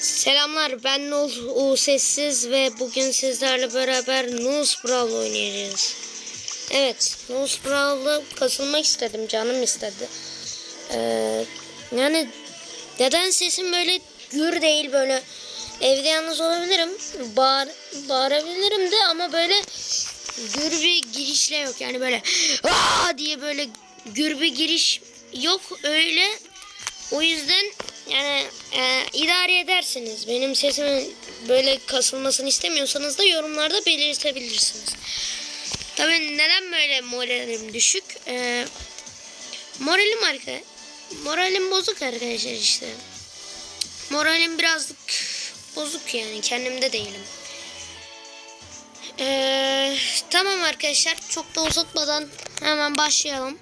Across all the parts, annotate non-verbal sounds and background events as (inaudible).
Selamlar ben Nul U Sessiz ve bugün sizlerle beraber Nus Brawl oynayacağız. Evet Nus Brawl'ı kasılmak istedim canım istedi. Ee, yani neden sesim böyle gür değil böyle evde yalnız olabilirim bağır, bağırabilirim de ama böyle gür bir girişle yok yani böyle Aa! diye böyle gür bir giriş yok öyle o yüzden yani e, idare edersiniz. Benim sesimin böyle kasılmasını istemiyorsanız da yorumlarda belirtebilirsiniz. Tabii neden böyle moralim düşük? E, moralim arka, moralim bozuk arkadaşlar işte. Moralim birazcık bozuk yani kendimde değilim. E, tamam arkadaşlar çok da uzatmadan hemen başlayalım.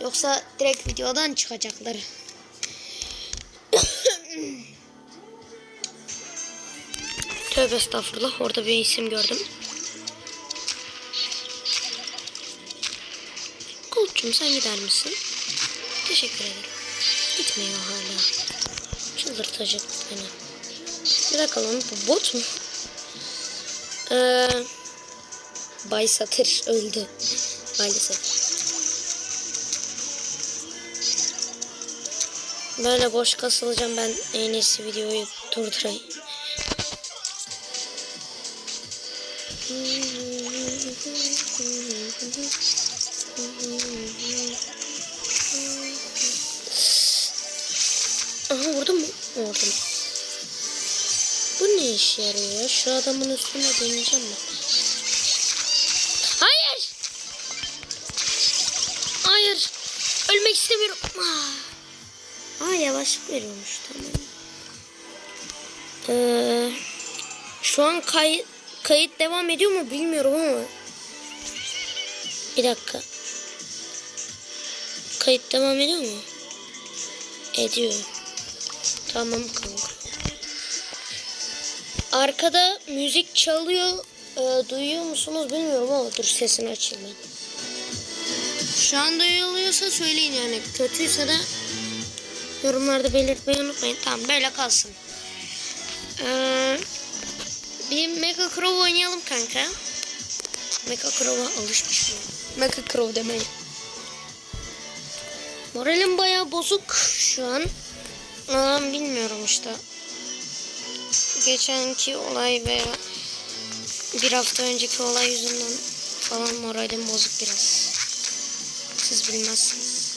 Yoksa direkt videodan çıkacaklar. Tövbe estağfurullah. Orada bir isim gördüm. Kulçum sen gider misin? Teşekkür ederim. Gitmiyor hala. Çıldırtacak beni. Bir dakika lan bu bot mu? Ee, Bay Satır öldü. Maalesef. Böyle boş kasılacağım ben en iyisi videoyu durdurayım. Aha vurdum mu? Vurdum. Bu ne işe yarıyor ya? Şu adamın üstüne deneyeceğim mi? Hayır! Hayır! Ölmek istemiyorum. Ah. Aa yavaşlık veriyormuş tamam. Ee, şu an kayıt devam ediyor mu bilmiyorum ama. Bir dakika. Kayıt devam ediyor mu? Ediyor. Tamam kanka. Arkada müzik çalıyor. Ee, duyuyor musunuz bilmiyorum ama dur sesini açayım ben. Şu an duyuluyorsa söyleyin yani. Kötüyse de Yorumlarda belirtmeyi unutmayın. Tamam böyle kalsın. Ee, bir Mega Crow oynayalım kanka. Mega Crow'a alışmış mı? Mega Crow demeyin. Moralim bayağı bozuk şu an. Aa, bilmiyorum işte. Geçenki olay ve bir hafta önceki olay yüzünden falan moralim bozuk biraz. Siz bilmezsiniz.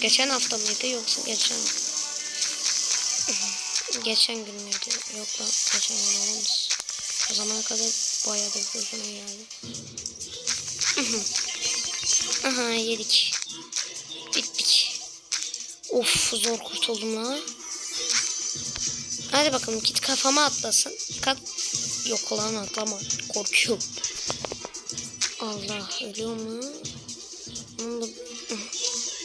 Geçen hafta mıydı yoksa geçen geçen gün? Yok lan geçen gün olamaz. O zamana kadar bayağı da gözüme geldi. Aha yedik. Bittik. Of zor kurtuldum la. Hadi bakalım git kafama atlasın. Kat yok lan atlama. Korkuyorum. Allah ölüyor mu?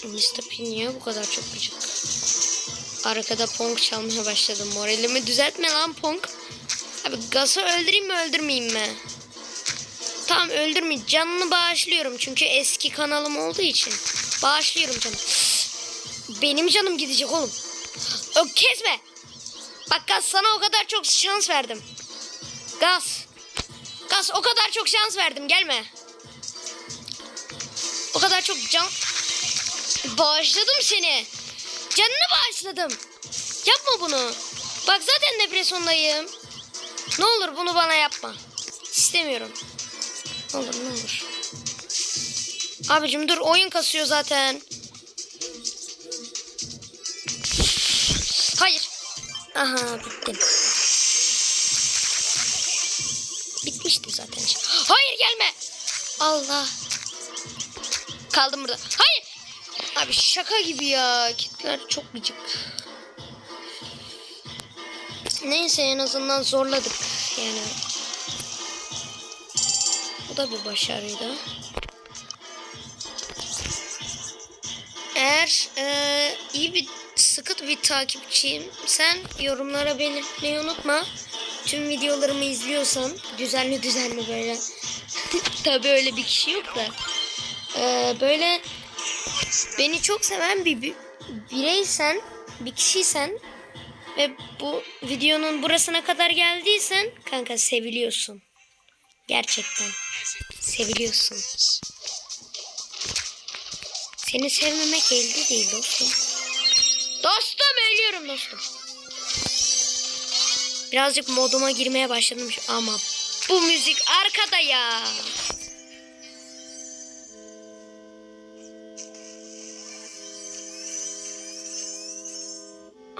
Mr. P niye bu kadar çok gıcık? Arkada Pong çalmaya başladım. Moralimi düzeltme lan Pong. Abi Gas'ı öldüreyim mi öldürmeyeyim mi? Tamam öldürmeyeyim. Canını bağışlıyorum. Çünkü eski kanalım olduğu için. Bağışlıyorum canım. Benim canım gidecek oğlum. Ö, kesme. Bak Gaz sana o kadar çok şans verdim. Gaz. Gaz o kadar çok şans verdim. Gelme. O kadar çok can... Bağışladım seni. Canını bağışladım. Yapma bunu. Bak zaten depresyondayım. Ne olur bunu bana yapma. İstemiyorum. Ne olur ne olur. Abicim dur oyun kasıyor zaten. Hayır. Aha bittim. Bitmiştim zaten. Hayır gelme. Allah. Kaldım burada. Hayır. Abi şaka gibi ya. Kitler çok gıcık. Neyse en azından zorladık. Yani. Bu da bir başarıydı. Eğer e, iyi bir sıkı bir takipçiyim sen yorumlara belirtmeyi unutma. Tüm videolarımı izliyorsan düzenli düzenli böyle. (laughs) Tabii öyle bir kişi yok da. E, böyle beni çok seven bir, bir bireysen, bir kişiysen Ve bu videonun burasına kadar geldiysen kanka seviliyorsun. Gerçekten. Seviliyorsun. Seni sevmemek elde değil dostum. Dostum ölüyorum dostum. Birazcık moduma girmeye başladım ama bu müzik arkada ya.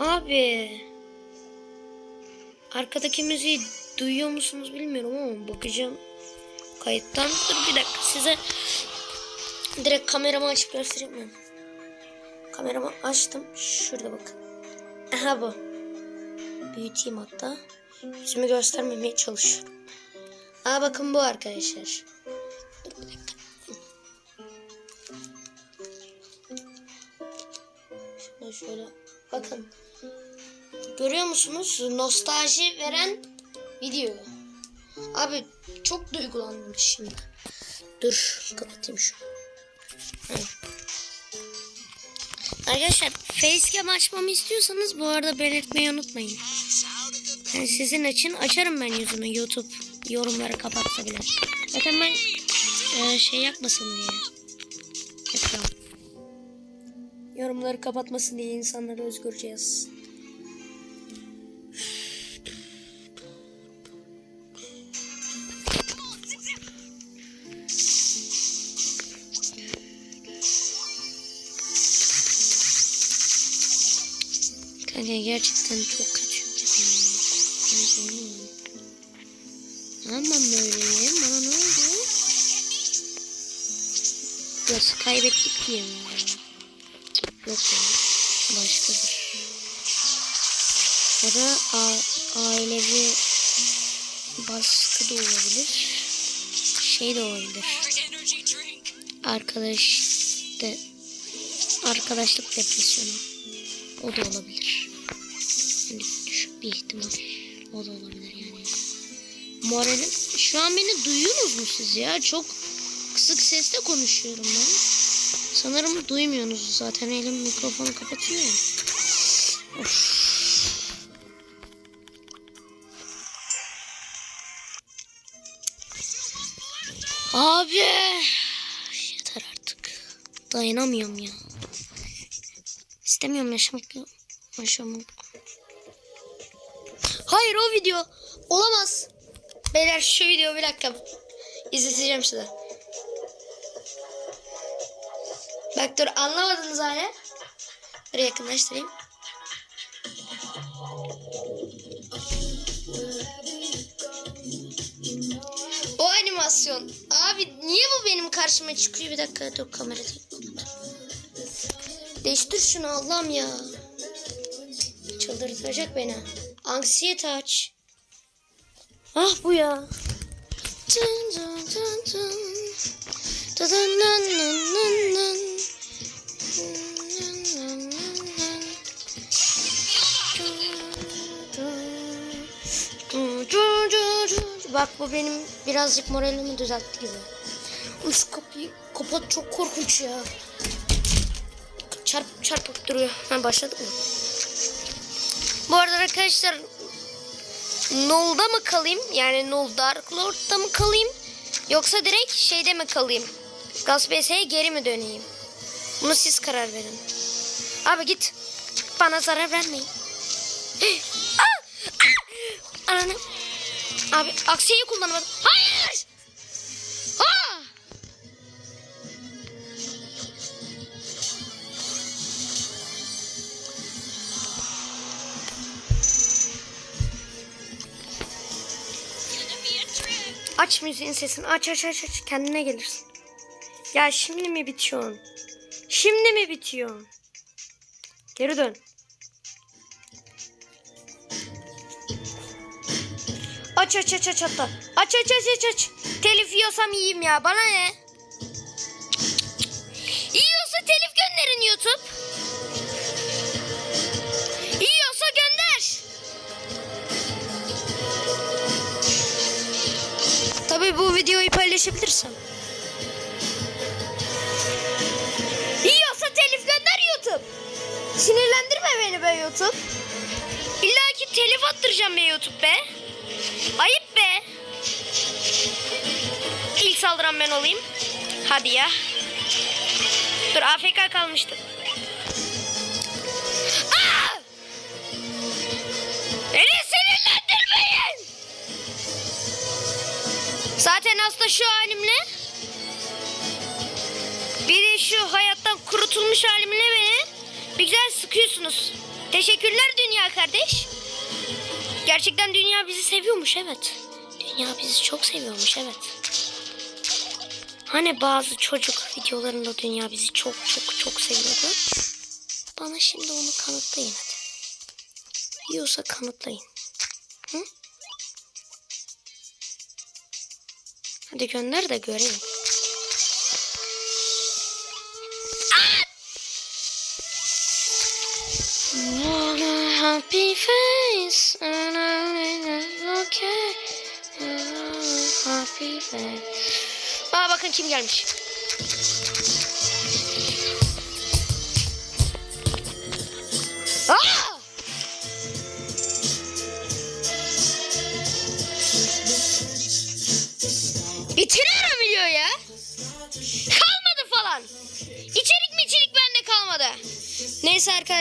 Abi. Arkadaki müziği duyuyor musunuz bilmiyorum ama bakacağım. Kayıttan. Dur bir dakika size direkt kameramı açıp göstereyim mi? Kameramı açtım. Şurada bakın. Aha bu. Büyüteyim hatta. Yüzümü göstermemeye çalışıyorum. Aa bakın bu arkadaşlar. Dur bir dakika. Şöyle şöyle. Bakın. Görüyor musunuz? Nostalji veren video. Abi çok duygulandım şimdi. Dur kapatayım şu. Arkadaşlar facecam açmamı istiyorsanız bu arada belirtmeyi unutmayın. Yani sizin için açarım ben yüzümü YouTube yorumları kapatsa bile. Zaten ben e, şey yapmasın diye. Yapıyorum. Yorumları kapatmasın diye insanları özgürce yazsın. Kanka gerçekten çok kötü. Tamam böyleyim. Bana ne oldu? Nasıl kaybettik diye mi? Yok ya. Başkadır. Ya da ailevi baskı da olabilir. Şey de olabilir. Arkadaş de arkadaşlık depresyonu. O da olabilir. Bir ihtimal. O da olabilir yani. Moralim. Şu an beni duyuyorsunuz mu siz ya? Çok kısık sesle konuşuyorum ben. Sanırım duymuyorsunuz zaten elim mikrofonu kapatıyor. Of. Abi. Yeter artık. Dayanamıyorum ya. İstemiyorum yaşamak. Yaşamak. Hayır o video olamaz. Beyler şu video bir dakika. İzleteceğim size. Bak dur anlamadınız hala. Dur yakınlaştırayım. O animasyon. Abi niye bu benim karşıma çıkıyor? Bir dakika dur kamera. Değiştir şunu Allah'ım ya. Çıldırtacak beni. Anksiyete aç. Ah bu ya. Dın dın dın dın. Dın dın dın dın dın. Bak bu benim birazcık moralimi düzeltti gibi. Şu kapıyı kapat çok korkunç ya. Çarp çarpıp duruyor. Ha başladık mı? Bu arada arkadaşlar Null'da mı kalayım? Yani Null Dark Lord'da mı kalayım? Yoksa direkt şeyde mi kalayım? Gaspesi'ye geri mi döneyim? Bunu siz karar verin. Abi git. Bana zarar vermeyin. (gasps) Ah! Ah! Ananı. Abi aksiyeyi kullanamadım. Hayır! Aç müziğin sesini. Aç aç aç aç. Kendine gelirsin. Ya şimdi mi bitiyorsun? Şimdi mi bitiyor? Geri dön. Aç aç aç aç hatta. Aç aç aç aç aç. Telif yiyorsam yiyeyim ya. Bana ne? Yiyorsa telif gönderin YouTube. Videoyu paylaşabilirsem. Yiyorsa telif gönder YouTube. Sinirlendirme beni be YouTube. İlla ki telif attıracağım be YouTube be. Ayıp be. İlk saldıran ben olayım. Hadi ya. Dur AFK kalmıştım. Aa! Beni sinirlendirmeyin. Zaten hasta şu halimle. Bir de şu hayattan kurutulmuş halimle beni bir güzel sıkıyorsunuz. Teşekkürler dünya kardeş. Gerçekten dünya bizi seviyormuş evet. Dünya bizi çok seviyormuş evet. Hani bazı çocuk videolarında dünya bizi çok çok çok seviyordu. Bana şimdi onu kanıtlayın hadi. Yiyorsa kanıtlayın. Hı? Hadi gönder de göreyim. A happy face okay. Happy face. Aa bakın kim gelmiş.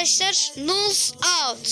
Arkadaşlar. Nose out.